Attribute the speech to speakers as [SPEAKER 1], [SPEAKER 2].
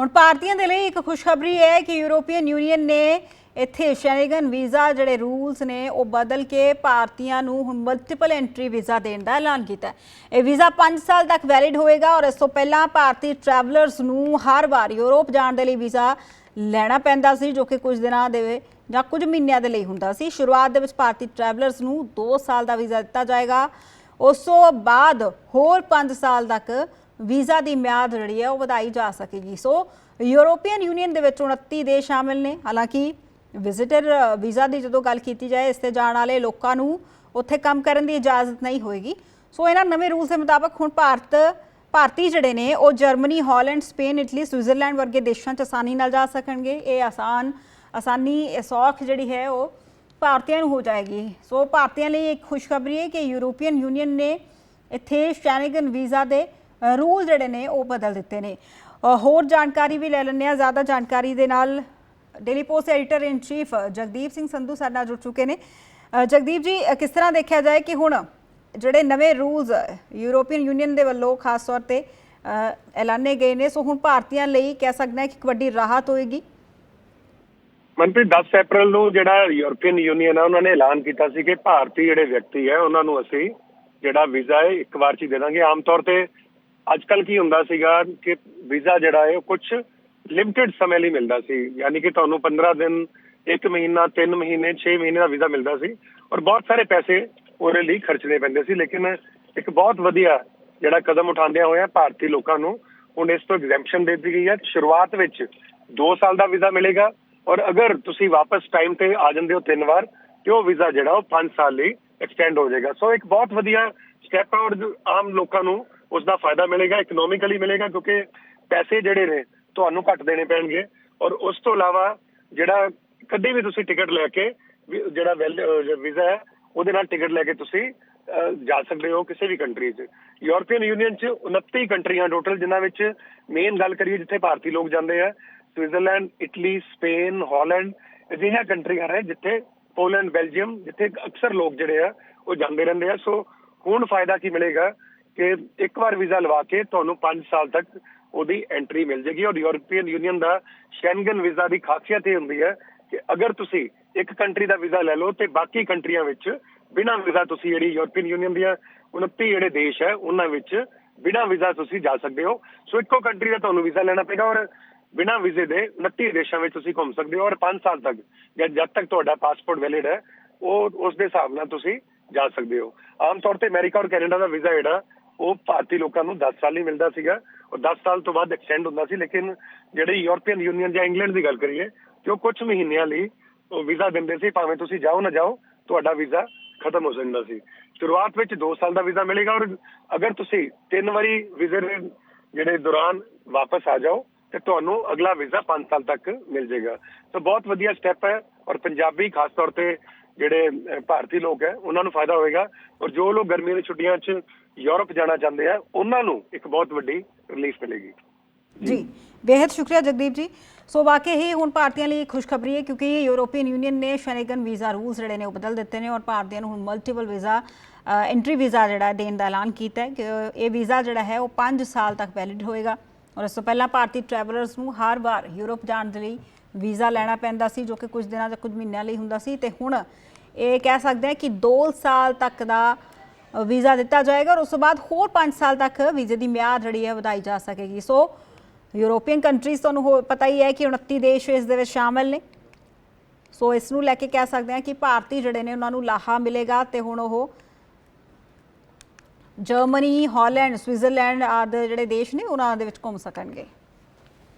[SPEAKER 1] ਹੁਣ ਭਾਰਤੀਆਂ ਦੇ ਲਈ ਇੱਕ ਖੁਸ਼ਖਬਰੀ ਹੈ ਕਿ ਯੂਰੋਪੀਅਨ ਯੂਨੀਅਨ ਨੇ ਇੱਥੇ ਸ਼ੈਨਗਨ ਵੀਜ਼ਾ ਜਿਹੜੇ ਰੂਲਸ ਨੇ, ਉਹ ਬਦਲ ਕੇ ਭਾਰਤੀਆਂ ਨੂੰ ਹੁਣ ਮਲਟੀਪਲ ਐਂਟਰੀ ਵੀਜ਼ਾ ਦੇਣ ਦਾ ਐਲਾਨ ਕੀਤਾ ਇਹ ਵੀਜ਼ਾ 5 ਸਾਲ ਤੱਕ ਵੈਲਿਡ ਹੋਏਗਾ ਔਰ ਇਸ ਤੋਂ ਪਹਿਲਾਂ ਭਾਰਤੀ ਟਰੈਵਲਰਸ ਨੂੰ ਹਰ ਵਾਰ ਯੂਰਪ ਜਾਣ ਦੇ ਲਈ ਵੀਜ਼ਾ ਲੈਣਾ ਪੈਂਦਾ ਸੀ, ਜੋ ਕਿ ਕੁਝ ਦਿਨਾਂ ਦੇ ਜਾਂ ਕੁਝ ਮਹੀਨਿਆਂ ਦੇ ਲਈ ਹੁੰਦਾ ਸੀ। ਸ਼ੁਰੂਆਤ ਦੇ ਵਿੱਚ ਭਾਰਤੀ ਟਰੈਵਲਰਸ ਨੂੰ 2 ਸਾਲ ਦਾ ਵੀਜ਼ਾ ਦਿੱਤਾ ਜਾਏਗਾ। ਉਸ ਤੋਂ ਬਾਅਦ ਹੋਰ 5 ਸਾਲ ਤੱਕ ਵੀਜ਼ਾ ਦੀ ਮਿਆਦ ਜਿਹੜੀ ਹੈ ਉਹ ਵਧਾਈ ਜਾ ਸਕੇਗੀ। ਸੋ ਯੂਰੋਪੀਅਨ ਯੂਨੀਅਨ ਦੇ ਵਿੱਚ 29 ਦੇਸ਼ ਸ਼ਾਮਿਲ ਨੇ। ਹਾਲਾਂਕਿ ਵਿਜ਼ਿਟਰ ਵੀਜ਼ਾ ਦੀ ਜਦੋਂ ਗੱਲ ਕੀਤੀ ਜਾਏ, ਇਸ ਤੇ ਜਾਣ ਵਾਲੇ ਲੋਕਾਂ ਨੂੰ ਉੱਥੇ ਕੰਮ ਕਰਨ ਦੀ ਇਜਾਜ਼ਤ ਨਹੀਂ ਹੋਏਗੀ। ਸੋ ਇਹਨਾਂ ਨਵੇਂ ਰੂਲਸ ਦੇ ਮੁਤਾਬਕ ਹੁਣ ਭਾਰਤ, ਭਾਰਤੀ ਜਿਹੜੇ ਨੇ, ਉਹ Germany, Holland, Spain, Italy, Switzerland ਵਰਗੇ ਦੇਸ਼ਾਂ 'ਚ ਆਸਾਨੀ ਨਾਲ ਜਾ ਸਕਣਗੇ। ਇਹ ਆਸਾਨ, ਆਸਾਨੀ, ਇਹ ਸੌਖ ਜਿਹੜੀ ਹੈ ਉਹ ਭਾਰਤੀਆਂ ਨੂੰ ਹੋ ਜਾਏਗੀ। ਸੋ ਭਾਰਤੀਆਂ ਲਈ ਇੱਕ ਖੁਸ਼ਖਬਰੀ ਹੈ ਕਿ ਯੂਰੋਪੀਅਨ ਯੂਨੀਅਨ ਨੇ ਇੱਥੇ ਸ਼ੈਨਗਨ ਵੀਜ਼ਾ ਦੇ ਰੂਲ ਜਿਹੜੇ ਨੇ ਉਹ ਬਦਲ ਦਿੱਤੇ ਨੇ। ਹੋਰ ਜਾਣਕਾਰੀ ਵੀ ਲੈ ਲੈਂਦੇ ਆ ਜ਼ਿਆਦਾ ਜਾਣਕਾਰੀ ਦੇ ਨਾਲ Daily Post editor in chief Jagdeep Singh Sandhu ਸਾਡੇ ਨਾਲ ਜੁੜ ਚੁੱਕੇ ਨੇ। ਜਗਦੀਪ ਜੀ ਕਿਸ ਤਰ੍ਹਾਂ ਦੇਖਿਆ ਜਾਏ ਕਿ ਹੁਣ ਜਿਹੜੇ ਨਵੇਂ ਰੂਲਸ ਯੂਰੋਪੀਅਨ ਯੂਨੀਅਨ ਦੇ ਵੱਲੋਂ ਖਾਸ ਤੌਰ ਤੇ ਐਲਾਨੇ ਗਏ ਨੇ, ਸੋ ਹੁਣ ਭਾਰਤੀਆਂ ਲਈ ਕਹਿ ਸਕਦੇ ਕਿ ਵੱਡੀ ਰਾਹਤ ਹੋਏਗੀ?
[SPEAKER 2] ਮਨਪ੍ਰੀਤ 10 ਅਪ੍ਰੈਲ ਨੂੰ ਜਿਹੜਾ ਯੂਰਪੀਅਨ ਯੂਨੀਅਨ ਹੈ ਉਹਨਾਂ ਨੇ ਐਲਾਨ ਕੀਤਾ ਸੀ ਕਿ ਭਾਰਤੀ ਜਿਹੜੇ ਵਿਅਕਤੀ ਹੈ, ਉਹਨਾਂ ਨੂੰ ਅਸੀਂ ਜਿਹੜਾ ਵੀਜ਼ਾ ਹੈ ਇੱਕ ਵਾਰ ਚ ਦੇ ਦਾਂਗੇ। ਆਮ ਤੌਰ ਤੇ ਅੱਜ ਕੱਲ ਕੀ ਹੁੰਦਾ ਸੀਗਾ ਕਿ ਵੀਜ਼ਾ ਜਿਹੜਾ ਹੈ ਉਹ ਕੁਝ ਲਿਮਟਿਡ ਸਮੇਂ ਲਈ ਮਿਲਦਾ ਸੀ। ਯਾਨੀ ਕਿ ਤੁਹਾਨੂੰ 15 ਦਿਨ 1 ਮਹੀਨਾ 3 ਮਹੀਨੇ 6 ਮਹੀਨੇ ਦਾ ਵੀਜ਼ਾ ਮਿਲਦਾ ਸੀ ਔਰ ਬਹੁਤ ਸਾਰੇ ਪੈਸੇ ਉਹਦੇ ਲਈ ਖਰਚਣੇ ਪੈਂਦੇ ਸੀ। ਲੇਕਿਨ ਇੱਕ ਬਹੁਤ ਵਧੀਆ ਜਿਹੜਾ ਕਦਮ ਉਠਾਉਂਦਿਆਂ ਹੋਇਆ ਭਾਰਤੀ ਲੋਕਾਂ ਨੂੰ ਹੁਣ ਇਸ ਤੋਂ ਐਗਜ਼ੈਂਪਸ਼ਨ ਦੇ ਦਿੱਤੀ ਗਈ ਹੈ। ਸ਼ੁਰੂਆਤ ਵਿੱਚ 2 ਸਾਲ ਦਾ ਵੀਜ਼ਾ ਮਿਲੇਗਾ ਔਰ ਅਗਰ ਤੁਸੀਂ ਵਾਪਸ ਟਾਈਮ ਤੇ ਆ ਜਾਂਦੇ ਹੋ ਤਿੰਨ ਵਾਰ, ਤੇ ਉਹ ਵੀਜ਼ਾ ਜਿਹੜਾ ਉਹ 5 ਸਾਲ ਲਈ ਐਕਸਟੈਂਡ ਹੋ ਜਾਏਗਾ। ਸੋ ਇੱਕ ਬਹੁਤ ਵਧੀਆ ਸਟੈਪ ਹੈ ਔਰ ਆਮ ਲੋਕਾਂ ਨੂੰ ਉਸ ਦਾ ਫਾਇਦਾ ਮਿਲੇਗਾ ਇਕਨੋਮਿਕਲੀ ਮਿਲੇਗਾ, ਕਿਉਂਕਿ ਪੈਸੇ ਜਿਹੜੇ ਨੇ ਤੁਹਾਨੂੰ ਘੱਟ ਦੇਣੇ ਪੈਣਗੇ। ਔਰ ਉਸ ਤੋਂ ਇਲਾਵਾ ਜਿਹੜਾ ਕਦੇ ਵੀ ਤੁਸੀਂ ਟਿਕਟ ਲੈ ਕੇ ਜਿਹੜਾ ਵੀਜ਼ਾ ਹੈ, ਉਹਦੇ ਨਾਲ ਟਿਕਟ ਲੈ ਕੇ ਤੁਸੀਂ ਜਾ ਸਕਦੇ ਹੋ ਕਿਸੇ ਵੀ ਕੰਟਰੀ 'ਚ। ਯੂਰਪੀਅਨ ਯੂਨੀਅਨ 'ਚ 29 ਕੰਟਰੀਆਂ ਟੋਟਲ ਜਿਨ੍ਹਾਂ ਵਿੱਚ ਮੇਨ ਗੱਲ ਕਰੀਏ ਜਿੱਥੇ ਭਾਰਤੀ ਲੋਕ ਜਾਂਦੇ ਆ ਸਵਿਟਜ਼ਰਲੈਂਡ ਇਟਲੀ ਸਪੇਨ ਹਾਲੈਂਡ ਅਜਿਹੀਆਂ ਕੰਟਰੀਆਂ ਨੇ ਜਿੱਥੇ ਪੋਲੈਂਡ ਬੈਲਜੀਅਮ ਜਿੱਥੇ ਅਕਸਰ ਲੋਕ ਜਿਹੜੇ ਆ, ਉਹ ਜਾਂਦੇ ਰਹਿੰਦੇ ਆ। ਸੋ ਹੁਣ ਫਾਇਦਾ ਕੀ ਮਿਲੇਗਾ? ਕਿ ਇੱਕ ਵਾਰ ਵੀਜ਼ਾ ਲਵਾ ਕੇ ਤੁਹਾਨੂੰ 5 ਸਾਲ ਤੱਕ ਉਹਦੀ ਐਂਟਰੀ ਮਿਲ ਜੇਗੀ ਔਰ ਯੂਰਪੀਅਨ ਯੂਨੀਅਨ ਦਾ ਸ਼ੈਂਗਨ ਵੀਜ਼ਾ ਦੀ ਖਾਸੀਅਤ ਇਹ ਹੁੰਦੀ ਹੈ ਕਿ ਅਗਰ ਤੁਸੀਂ ਇੱਕ ਕੰਟਰੀ ਦਾ ਵੀਜ਼ਾ ਲੈ ਲਓ ਤੇ ਬਾਕੀ ਕੰਟਰੀਆਂ ਵਿੱਚ ਬਿਨਾਂ ਵੀਜ਼ਾ ਤੁਸੀਂ ਜਿਹੜੀ ਯੂਰਪੀਅਨ ਯੂਨੀਅਨ ਦੀਆਂ 29 ਜਿਹੜੇ ਦੇਸ਼ ਹੈ, ਉਹਨਾਂ ਵਿੱਚ ਬਿਨਾਂ ਵੀਜ਼ਾ ਤੁਸੀਂ ਜਾ ਸਕਦੇ ਹੋ। ਸੋ ਇੱਕੋ ਕੰਟਰੀ ਦਾ ਤੁਹਾਨੂੰ ਵੀਜ਼ਾ ਲੈਣਾ ਪਏਗਾ ਔਰ ਬਿਨਾਂ ਵੀਜ਼ੇ ਦੇ 29 ਦੇਸ਼ਾਂ ਵਿੱਚ ਤੁਸੀਂ ਘੁੰਮ ਸਕਦੇ ਹੋ ਔਰ 5 ਸਾਲ ਤੱਕ ਜਾਂ ਜਦ ਤੱਕ ਤੁਹਾਡਾ ਪਾਸਪੋਰਟ ਵੈਲਿਡ ਹੈ, ਉਹ ਉਸ ਦੇ ਹਿਸਾਬ ਨਾਲ ਤੁਸੀਂ ਜਾ ਸਕਦੇ ਹੋ। ਆਮ ਤੌਰ ਤੇ ਅਮਰੀਕਾ ਔਰ ਕੈਨੇਡਾ ਦਾ ਵੀਜ਼ਾ ਜਿਹੜਾ ਉਹ ਭਾਰਤੀ ਲੋਕਾਂ ਨੂੰ 10 ਸਾਲ ਹੀ ਮਿਲਦਾ ਸੀਗਾ। ਔਰ 10 ਸਾਲ ਤੋਂ ਬਾਅਦ ਐਕਸਟੈਂਡ ਹੁੰਦਾ ਸੀ, ਲੇਕਿਨ ਜਿਹੜੇ ਯੂਰਪੀਅਨ ਯੂਨੀਅਨ ਜਾਂ ਇੰਗਲੈਂਡ ਦੀ ਗੱਲ ਕਰੀਏ ਤੇ ਉਹ ਕੁਝ ਮਹੀਨਿਆਂ ਲਈ ਉਹ ਵੀਜ਼ਾ ਦਿੰਦੇ ਸੀ, ਭਾਵੇਂ ਤੁਸੀਂ ਜਾਓ ਨਾ ਜਾਓ, ਤੁਹਾਡਾ ਵੀਜ਼ਾ ਖਤਮ ਹੋ ਜਾਂਦਾ ਸੀ। ਸ਼ੁਰੂਆਤ ਵਿੱਚ 2 ਸਾਲ ਦਾ ਵੀਜ਼ਾ ਮਿਲੇਗਾ ਔਰ ਅਗਰ ਤੁਸੀਂ ਤਿੰਨ ਵਾਰੀ ਵੀਜ਼ੇ ਦੇ ਜਿਹੜੇ ਦੌਰਾਨ ਵਾਪਸ ਆ ਜਾਓ, ਤੇ ਤੁਹਾਨੂੰ ਅਗਲਾ ਵੀਜ਼ਾ 5 ਸਾਲ ਤੱਕ ਮਿਲ ਜਾਏਗਾ। ਸੋ ਬਹੁਤ ਵਧੀਆ ਸਟੈਪ ਹੈ ਔਰ ਪੰਜਾਬੀ ਖਾਸ ਤੌਰ ਤੇ ਜਿਹੜੇ ਭਾਰਤੀ ਲੋਕ ਹੈ, ਉਹਨਾਂ ਨੂੰ ਫਾਇਦਾ ਹੋਏਗਾ ਔਰ ਜੋ ਲੋਕ ਗਰਮੀਆਂ ਦੀ ਛੁੱਟੀਆਂ 'ਚ ਯੂਰਪ ਜਾਣਾ ਚਾਹੁੰਦੇ ਆ, ਉਹਨਾਂ ਨੂੰ ਇੱਕ ਬਹੁਤ ਵੱਡੀ ਰਿਲੀਫ ਮਿਲੇਗੀ।
[SPEAKER 1] ਜੀ ਬੇहद ਸ਼ੁਕਰੀਆ ਜਗਦੀਪ ਜੀ। ਸੋ ਵਾਕਈ ਹੀ ਹੁਣ ਭਾਰਤੀਆਂ ਲਈ ਖੁਸ਼ਖਬਰੀ ਹੈ, ਕਿਉਂਕਿ ਯੂਰੋਪੀਅਨ ਯੂਨੀਅਨ ਨੇ ਸ਼ੈਨਗਨ ਵੀਜ਼ਾ ਰੂਲਸ ਜਿਹੜੇ ਨੇ ਉਹ ਬਦਲ ਦਿੱਤੇ ਨੇ ਔਰ ਭਾਰਤੀਆਂ ਨੂੰ ਹੁਣ ਮਲਟੀਪਲ ਵੀਜ਼ਾ ਐਂਟਰੀ ਵੀਜ਼ਾ ਜਿਹੜਾ ਦੇਣ ਦਾ ਐਲਾਨ ਕੀਤਾ ਹੈ। ਕਿ ਇਹ ਵੀਜ਼ਾ ਜਿਹੜਾ ਹੈ ਉਹ 5 ਸਾਲ ਤੱਕ ਵੈਲਿਡ ਹੋਏਗਾ। ਔਰ ਇਸ ਤੋਂ ਪਹਿਲਾਂ ਭਾਰਤੀ ਟਰੈਵਲਰਸ ਨੂੰ ਹਰ ਵਾਰ ਯੂਰਪ ਜਾਣ ਦੇ ਲਈ ਵੀਜ਼ਾ ਲੈਣਾ ਪੈਂਦਾ ਸੀ ਜੋ ਕਿ ਕੁਝ ਦਿਨਾਂ ਜਾਂ ਕੁਝ ਮਹੀਨਿਆਂ ਲਈ ਹੁੰਦਾ ਸੀ ਤੇ ਹੁਣ ਇਹ ਕਹਿ ਸਕਦੇ ਹਾਂ ਕਿ 2 ਸਾਲ ਤੱਕ ਦਾ ਵੀਜ਼ਾ ਦਿੱਤਾ ਜਾਏਗਾ ਔਰ ਉਸ ਤੋਂ ਬਾਅਦ ਹੋਰ 5 ਸਾਲ ਤੱਕ ਵੀਜ਼ੇ ਦੀ ਮਿਆਦ ਜਿਹੜੀ ਹੈ ਵਧਾਈ ਜਾ ਸਕੇਗੀ। ਸੋ ਯੂਰੋਪੀਅਨ ਕੰਟਰੀਜ਼ ਤੁਹਾਨੂੰ ਹੋ- ਪਤਾ ਹੀ ਹੈ ਕਿ 29 ਦੇਸ਼ ਇਸ ਦੇ ਵਿੱਚ ਸ਼ਾਮਲ ਨੇ। ਸੋ ਇਸ ਨੂੰ ਲੈ ਕੇ ਕਹਿ ਸਕਦੇ ਹਾਂ ਕਿ ਭਾਰਤੀ ਜਿਹੜੇ ਨੇ ਉਹਨਾਂ ਨੂੰ ਲਾਹਾ ਮਿਲੇਗਾ ਤੇ ਹੁਣ ਉਹ ਜਰਮਨੀ, ਹਾਲੈਂਡ, ਸਵਿਟਜ਼ਰਲੈਂਡ ਆਦਿ ਜਿਹੜੇ ਦੇਸ਼ ਨੇ ਉਹਨਾਂ ਦੇ ਵਿੱਚ ਘੁੰਮ ਸਕਣਗੇ।